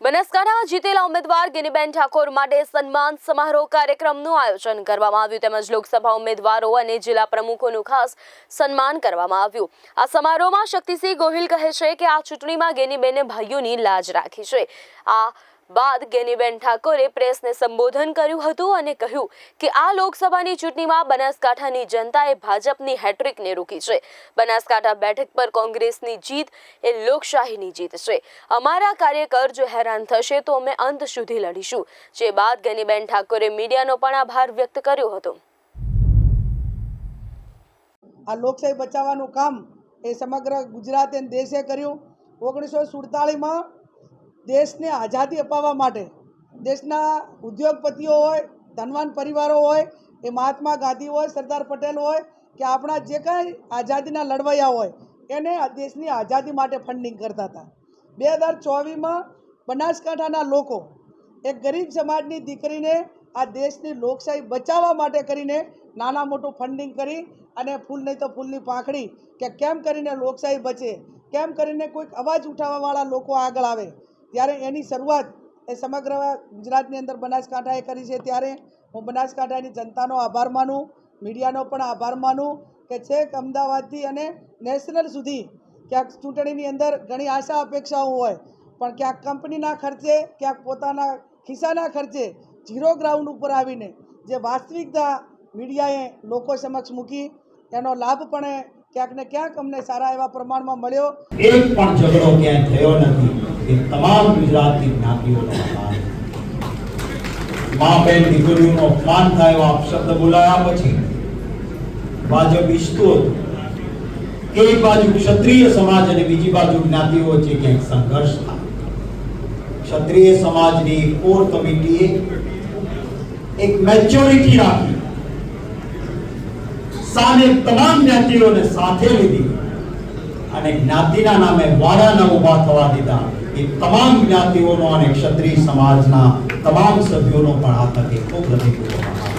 બનાસકાંઠામાં જીતેલા ઉમેદવાર ગિનીબેન ઠાકોર માટે સન્માન સમારોહ કાર્યક્રમનું આયોજન કરવામાં આવ્યું. તેમજ લોકસભા ઉમેદવારો અને જિલ્લા પ્રમુખોનું ખાસ સન્માન કરવામાં આવ્યું. આ સમારોહમાં શક્તિસિંહ ગોહિલ કહે છે કે આ ચૂંટણીમાં ગેનીબેને ભાઈઓની લાજ રાખી છે. આ બાદ ગેનીબેન ઠાકોરે પ્રેસને સંબોધન કર્યું હતું અને કહ્યું કે આ લોકસભાની ચૂંટણીમાં બનાસકાંઠાની જનતાએ ભાજપની હેટ્રિકને રોકી છે. બનાસકાંઠા બેઠક પર કોંગ્રેસની જીત એ લોકશાહીની જીત છે. અમારા કાર્યકર જો હેરાન થશે તો અમે અંત સુધી લડીશું. જે બાદ ગેનીબેન ઠાકોરે મીડિયાનો પણ આભાર વ્યક્ત કર્યો હતો. આ લોકશાહી બચાવવાનું કામ એ સમગ્ર ગુજરાત અને દેશે કર્યું. ઓગણીસો સુડતાળીસમાં દેશને આઝાદી અપાવવા માટે દેશના ઉદ્યોગપતિઓ હોય, ધનવાન પરિવારો હોય, એ મહાત્મા ગાંધી હોય, સરદાર પટેલ હોય કે આપણા જે કાંઈ આઝાદીના લડવૈયા હોય, એને દેશની આઝાદી માટે ફંડિંગ કરતા હતા. બે હજાર ચોવીસમાં બનાસકાંઠાના લોકો એક ગરીબ સમાજની દીકરીને આ દેશની લોકશાહી બચાવવા માટે કરીને નાના મોટું ફંડિંગ કરી અને ફૂલ નહીં તો ફૂલની પાંખડી કે કેમ કરીને લોકશાહી બચે, કેમ કરીને કોઈક અવાજ ઉઠાવવાવાળા લોકો આગળ આવે ત્યારે એની શરૂઆત એ સમગ્ર ગુજરાતની અંદર બનાસકાંઠાએ કરી છે. ત્યારે હું બનાસકાંઠાની જનતાનો આભાર માનું, મીડિયાનો પણ આભાર માનું કે છેક અમદાવાદથી અને નેશનલ સુધી ક્યાંક ચૂંટણીની અંદર ઘણી આશા અપેક્ષાઓ હોય, પણ ક્યાંક કંપનીના ખર્ચે, ક્યાંક પોતાના ખિસ્સાના ખર્ચે ઝીરો ગ્રાઉન્ડ ઉપર આવીને જે વાસ્તવિકતા મીડિયાએ લોકો સમક્ષ મૂકી, એનો લાભ પણ ક્યાંક ને ક્યાંક અમને સારા એવા પ્રમાણમાં મળ્યો. એક પણ ઝઘડો ક્યાંય થયો નથી. એ તમામ ગુજરાતની જ્ઞાતિઓનો આભાર. મા બેન દીકરીઓનો અપમાન થાય આપ શબ્દ બોલાયા પછી ભાજપ ઈચ્છતું હતું. એક બાજુ ક્ષત્રિય સમાજ અને બીજી બાજુ જ્ઞાતિઓ વચ્ચે ક્યાંક સંઘર્ષ થાય. ક્ષત્રિય સમાજની કોર કમિટીએ એક મેચ્યોરિટી રાખી. સામે તમામ જ્ઞાતિઓને સાથે લીધી અને જ્ઞાતિના નામે વાડા ન ઊભા થવા દીધા. એ તમામ જ્ઞાતિઓનો અને ક્ષત્રિય સમાજના તમામ સભ્યોનો પણ આ તકે ખૂબ આભાર.